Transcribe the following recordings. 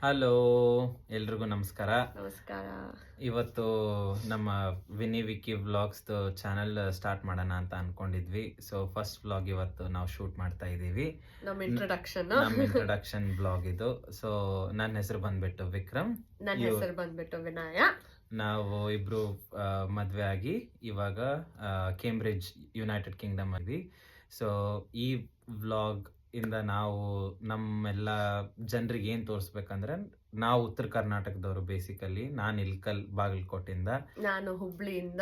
Hello ಎಲ್ರಿಗೂ ನಮಸ್ಕಾರ. ನಮಸ್ಕಾರ. ಇವತ್ತು ನಮ್ಮ Vini Viki vlogs channel start ಮಾಡೋಣ ಅಂತ ಅನ್ಕೊಂಡಿದ್ವಿ. ಸೊ ಫಸ್ಟ್ ವ್ಲಾಗ್ ಇವತ್ತು ನಾವು ಶೂಟ್ ಮಾಡ್ತಾ ಇದ್ದೀವಿ. ನಮ್ಮ ಇಂಟ್ರೊಡಕ್ಷನ್ ನಮ್ಮ ಇಂಟ್ರೊಡಕ್ಷನ್ ಬ್ಲಾಗ್ ಇದು. ಸೊ ನನ್ನ ಹೆಸರು ಬಂದ್ಬಿಟ್ಟು ವಿಕ್ರಮ್. ನನ್ನ ಹೆಸರು ಬಂದ್ಬಿಟ್ಟು ವಿನಯ. ನಾವು ಇಬ್ರು ಮದ್ವೆ ಆಗಿ ಇವಾಗ ಕೇಂಬ್ರಿಡ್ಜ್ ಯುನೈಟೆಡ್ ಕಿಂಗ್ಡಮ್ ಅಲ್ಲಿ. ಸೊ ಈ ವ್ಲಾಗ್ ಇಂದ ನಾವು ನಮ್ಮೆಲ್ಲ ಜನರಿಗೆ ಏನು ತೋರಿಸ್ಬೇಕಂದ್ರೆ ನಾವು ಉತ್ತರ ಕರ್ನಾಟಕದವರು ಬೇಸಿಕಲಿ ನಾನು ಇಲ್ಕಲ್ ಬಾಗಲಕೋಟಿಂದ ನಾನು ಹುಬ್ಳಿಯಿಂದ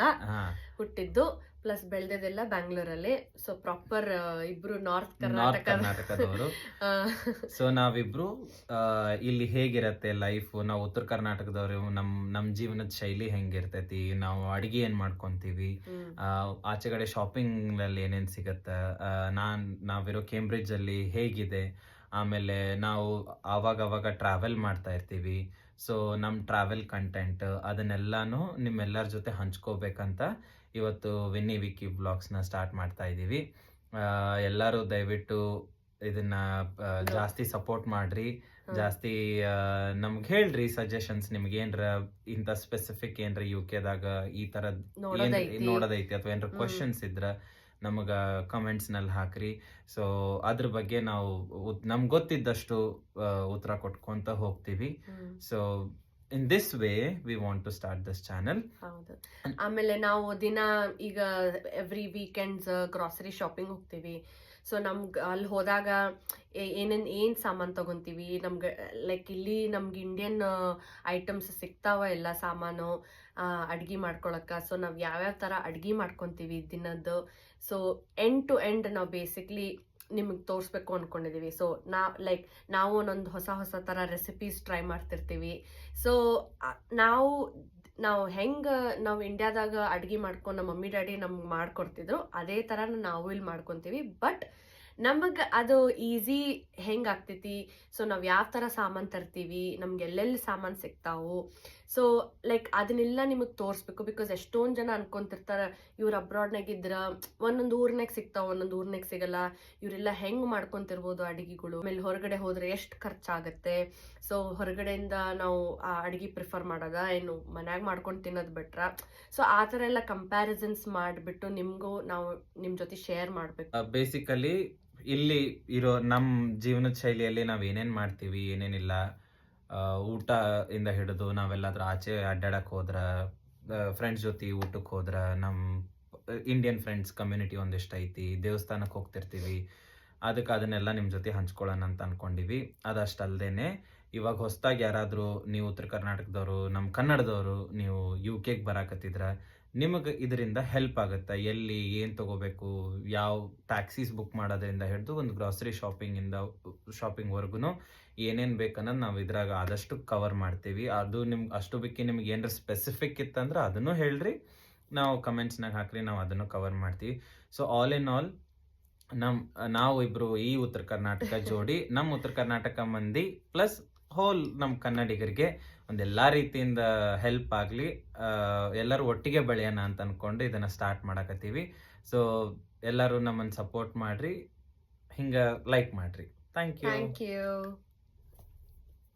ಹುಟ್ಟಿದ್ದು ಪ್ಲಸ್ ಬೆಳೆದದೆಲ್ಲ ಬ್ಯಾಂಗ್ಳೂರಲ್ಲಿ. ಸೊ ಪ್ರಾಪರ್ ಇಬ್ರು ನಾರ್ತ್ ನಾರ್ತ್ ಕರ್ನಾಟಕದವರು. ಸೊ ನಾವಿಬ್ರು ಇಲ್ಲಿ ಹೇಗಿರತ್ತೆ ಲೈಫ್ ನಾವು ಉತ್ತರ ಕರ್ನಾಟಕದವರು ನಮ್ ನಮ್ ಜೀವನದ ಶೈಲಿ ಹೆಂಗಿರ್ತೈತಿ? ನಾವು ಅಡಿಗೆ ಏನ್ ಮಾಡ್ಕೊಂತೀವಿ? ಆ, ಆಚೆ ಕಡೆ ಶಾಪಿಂಗ್ ಅಲ್ಲಿ ಏನೇನ್ ಸಿಗತ್ತ? ನಾನ್ ನಾವಿರೋ ಕೇಂಬ್ರಿಡ್ಜ್ ಅಲ್ಲಿ ಹೇಗಿದೆ? ಆಮೇಲೆ ನಾವು ಆವಾಗವಾಗ ಟ್ರಾವೆಲ್ ಮಾಡ್ತಾ ಇರ್ತೀವಿ. ಸೊ ನಮ್ಮ ಟ್ರಾವೆಲ್ ಕಂಟೆಂಟ್ ಅದನ್ನೆಲ್ಲಾನು ನಿಮ್ಮೆಲ್ಲರ ಜೊತೆ ಹಂಚ್ಕೋಬೇಕಂತ ಇವತ್ತು ವಿನ್ನಿ ವಿಕಿ ಬ್ಲಾಗ್ಸ್ನ ಸ್ಟಾರ್ಟ್ ಮಾಡ್ತಾ ಇದ್ದೀವಿ. ಎಲ್ಲರೂ ದಯವಿಟ್ಟು ಇದನ್ನ ಜಾಸ್ತಿ ಸಪೋರ್ಟ್ ಮಾಡ್ರಿ. ಜಾಸ್ತಿ ನಮ್ಗೆ ಹೇಳ್ರಿ ಸಜೆಷನ್ಸ್ ನಿಮ್ಗೆ ಏನ್ರ ಇಂಥ ಸ್ಪೆಸಿಫಿಕ್ ಏನ್ರ ಯು ಕೆದಾಗ ಈ ತರದ್ ನೋಡೋದೈತಿ. ಅಥವಾ ಏನಾರ. ಕ್ವಶನ್ಸ್ ಇದ್ರ. ನಮಗ ಕಮೆಂಟ್ಸ್ನಲ್ಲಿ ಹಾಕ್ರಿ. ಸೊ ಅದ್ರ ಬಗ್ಗೆ ನಾವು ನಮ್ಗೆ ಗೊತ್ತಿದ್ದಷ್ಟು ಉತ್ತರ ಕೊಟ್ಕೊಂತ ಹೋಗ್ತೀವಿ. So in this way we want to start this channel ಹೌದು. ಆಮೇಲೆ ನಾವು ದಿನ ಈಗ ಎವ್ರಿ ವೀಕೆಂಡ್ಸ್ ಗ್ರಾಸರಿ ಶಾಪಿಂಗ್ ಹೋಗ್ತೀವಿ. ಸೊ ನಮ್ಗೆ ಅಲ್ಲಿ ಹೋದಾಗ ಏನೇನು ಏನು ಸಾಮಾನು ತಗೊಂತೀವಿ? ನಮ್ಗೆ ಲೈಕ್ ಇಲ್ಲಿ ನಮ್ಗೆ ಇಂಡಿಯನ್ ಐಟಮ್ಸ್ ಸಿಗ್ತಾವ ಎಲ್ಲ ಸಾಮಾನು ಅಡ್ಗೆ ಮಾಡ್ಕೊಳಕ್ಕೆ ಸೊ ನಾವ್ ಯಾವ್ಯಾವ ಥರ ಅಡ್ಗೆ ಮಾಡ್ಕೊತೀವಿ ದಿನದ್ದು? ಸೊ ಎಂಡ್ ಟು ಎಂಡ್ ನಾವು ಬೇಸಿಕ್ಲಿ ನಿಮಗೆ ತೋರಿಸ್ಬೇಕು ಅಂದ್ಕೊಂಡಿದ್ದೀವಿ ಸೊ ನಾ ಲೈಕ್ ನಾವು ಒಂದೊಂದು ಹೊಸ ಹೊಸ ಥರ ರೆಸಿಪೀಸ್ ಟ್ರೈ ಮಾಡ್ತಿರ್ತೀವಿ. ಸೊ ನಾವು ನಾವು ಹೆಂಗೆ, ನಾವು ಇಂಡಿಯಾದಾಗ ಅಡುಗೆ ಮಾಡ್ಕೊಂಡು ನಮ್ಮ ಮಮ್ಮಿ, ಡ್ಯಾಡಿ ನಮ್ಗೆ ಮಾಡ್ಕೊಡ್ತಿದ್ರು, ಅದೇ ಥರ ನಾವು ಇಲ್ಲಿ ಮಾಡ್ಕೊತೀವಿ. ಬಟ್ ನಮಗ್ ಅದು ಈಸಿ ಹೆಂಗ್ ಆಗ್ತೈತಿ? ಸೊ ನಾವ್ ಯಾವ ತರ ಸಾಮಾನ್ ತರ್ತೀವಿ? ನಮ್ಗೆ ಎಲ್ಲೆಲ್ಲಿ ಸಾಮಾನ್ ಸಿಗ್ತಾವು? ಸೊ ಲೈಕ್ ಅದನ್ನೆಲ್ಲ ನಿಮಗ್ ತೋರಿಸ್ಬೇಕು ಬಿಕಾಸ್ ಎಷ್ಟೊಂದ್ ಜನ ಅನ್ಕೊಂತಿರ್ತಾರ, ಇವ್ರ ಅಬ್ರಾಡ್ನಾಗ ಇದ್ರ ಒಂದೊಂದು ಊರ್ನಾಗ ಸಿಗ್ತಾವ, ಒಂದೊಂದು ಊರ್ನಾಗ ಸಿಗಲ್ಲ. ಇವರೆಲ್ಲ ಹೆಂಗ್ ಮಾಡ್ಕೊಂತಿರ್ಬೋದು ಅಡಿಗೆಗಳು? ಆಮೇಲೆ ಹೊರಗಡೆ ಹೋದ್ರೆ ಎಷ್ಟು ಖರ್ಚಾಗತ್ತೆ? ಸೊ ಹೊರಗಡೆಯಿಂದ ನಾವು ಆ ಅಡಿಗೆ ಪ್ರಿಫರ್ ಮಾಡೋದ? ಏನು ಮನ್ಯಾಗ ಮಾಡ್ಕೊಂಡು ತಿನ್ನೋದು ಬಿಟ್ರ? ಸೊ ಆ ಥರ ಎಲ್ಲ ಕಂಪ್ಯಾರಿಸನ್ಸ್ ಮಾಡಿಬಿಟ್ಟು ನಿಮಗೂ ನಾವು ನಿಮ್ಮ ಜೊತೆ ಶೇರ್ ಮಾಡಬೇಕು. ಬೇಸಿಕಲಿ ಇಲ್ಲಿ ಇರೋ ನಮ್ಮ ಜೀವನದ ಶೈಲಿಯಲ್ಲಿ ನಾವು ಏನೇನು ಮಾಡ್ತೀವಿ, ಏನೇನಿಲ್ಲ ಊಟ ಇಂದ ಹಿಡಿದು ನಾವೆಲ್ಲಾದ್ರೂ ಆಚೆ ಅಡ್ಡಾಡಕ್ಕೆ ಹೋದ್ರ ಫ್ರೆಂಡ್ಸ್ ಜೊತೆ ಊಟಕ್ಕೆ ಹೋದ್ರ ನಮ್ಮ ಇಂಡಿಯನ್ ಫ್ರೆಂಡ್ಸ್ ಕಮ್ಯುನಿಟಿ ಒಂದಿಷ್ಟು ಐತಿ ದೇವಸ್ಥಾನಕ್ಕೆ ಹೋಗ್ತಿರ್ತೀವಿ ಅದಕ್ಕೆ ಅದನ್ನೆಲ್ಲ ನಿಮ್ಮ ಜೊತೆ ಹಂಚ್ಕೊಳ್ಳೋಣ ಅಂತ ಅಂದ್ಕೊಂಡಿವಿ ಅದಷ್ಟಲ್ದೇನೆ ಇವಾಗ ಹೊಸದಾಗಿ ಯಾರಾದರೂ ನೀವು ಉತ್ತರ ಕರ್ನಾಟಕದವರು ನಮ್ಮ ಕನ್ನಡದವರು, ನೀವು ಯು ಕೆಗೆ ಬರಾಕತ್ತಿದ್ರ, ನಿಮಗೆ ಇದರಿಂದ ಹೆಲ್ಪ್ ಆಗುತ್ತೆ? ಎಲ್ಲಿ, ಏನು ತಗೋಬೇಕು? ಯಾವ ಟ್ಯಾಕ್ಸೀಸ್ ಬುಕ್ ಮಾಡೋದ್ರಿಂದ ಹಿಡಿದು ಒಂದು ಗ್ರಾಸರಿ ಶಾಪಿಂಗಿಂದ ಶಾಪಿಂಗ್ವರೆಗೂ ಏನೇನು ಬೇಕನ್ನೋದು ನಾವು ಇದ್ರಾಗ ಆದಷ್ಟು ಕವರ್ ಮಾಡ್ತೀವಿ. ಅದು ನಿಮ್ಗೆ ಅಷ್ಟು ಬಿಕ್ಕಿ ನಿಮ್ಗೆ ಏನಾರ ಸ್ಪೆಸಿಫಿಕ್ ಇತ್ತಂದ್ರೆ ಅದನ್ನು ಹೇಳ್ರಿ. ನಾವು ಕಮೆಂಟ್ಸ್ನಾಗ ಹಾಕ್ರಿ, ನಾವು ಅದನ್ನು ಕವರ್ ಮಾಡ್ತೀವಿ. ಸೊ ಆಲ್ ಇನ್ ಆಲ್ ನಮ್ಮ ನಾವು ಇಬ್ಬರು ಈ ಉತ್ತರ ಕರ್ನಾಟಕ ಜೋಡಿ ನಮ್ಮ ಉತ್ತರ ಕರ್ನಾಟಕ ಮಂದಿ ಪ್ಲಸ್ ಹೋಲ್ ನಮ್ಮ ಕನ್ನಡಿಗರಿಗೆ ಒಂದೆಲ್ಲಾ ರೀತಿಯಿಂದ ಹೆಲ್ಪ್ ಆಗಲಿ ಎಲ್ಲರೂ ಒಟ್ಟಿಗೆ ಬೆಳೆಯೋಣ ಅಂತ ಅಂದ್ಕೊಂಡು ಇದನ್ನ ಸ್ಟಾರ್ಟ್ ಮಾಡಕತ್ತೀವಿ. ಸೊ ಎಲ್ಲರೂ ನಮ್ಮನ್ನು ಸಪೋರ್ಟ್ ಮಾಡ್ರಿ, ಹಿಂಗ ಲೈಕ್ ಮಾಡ್ರಿ. Thank you thank you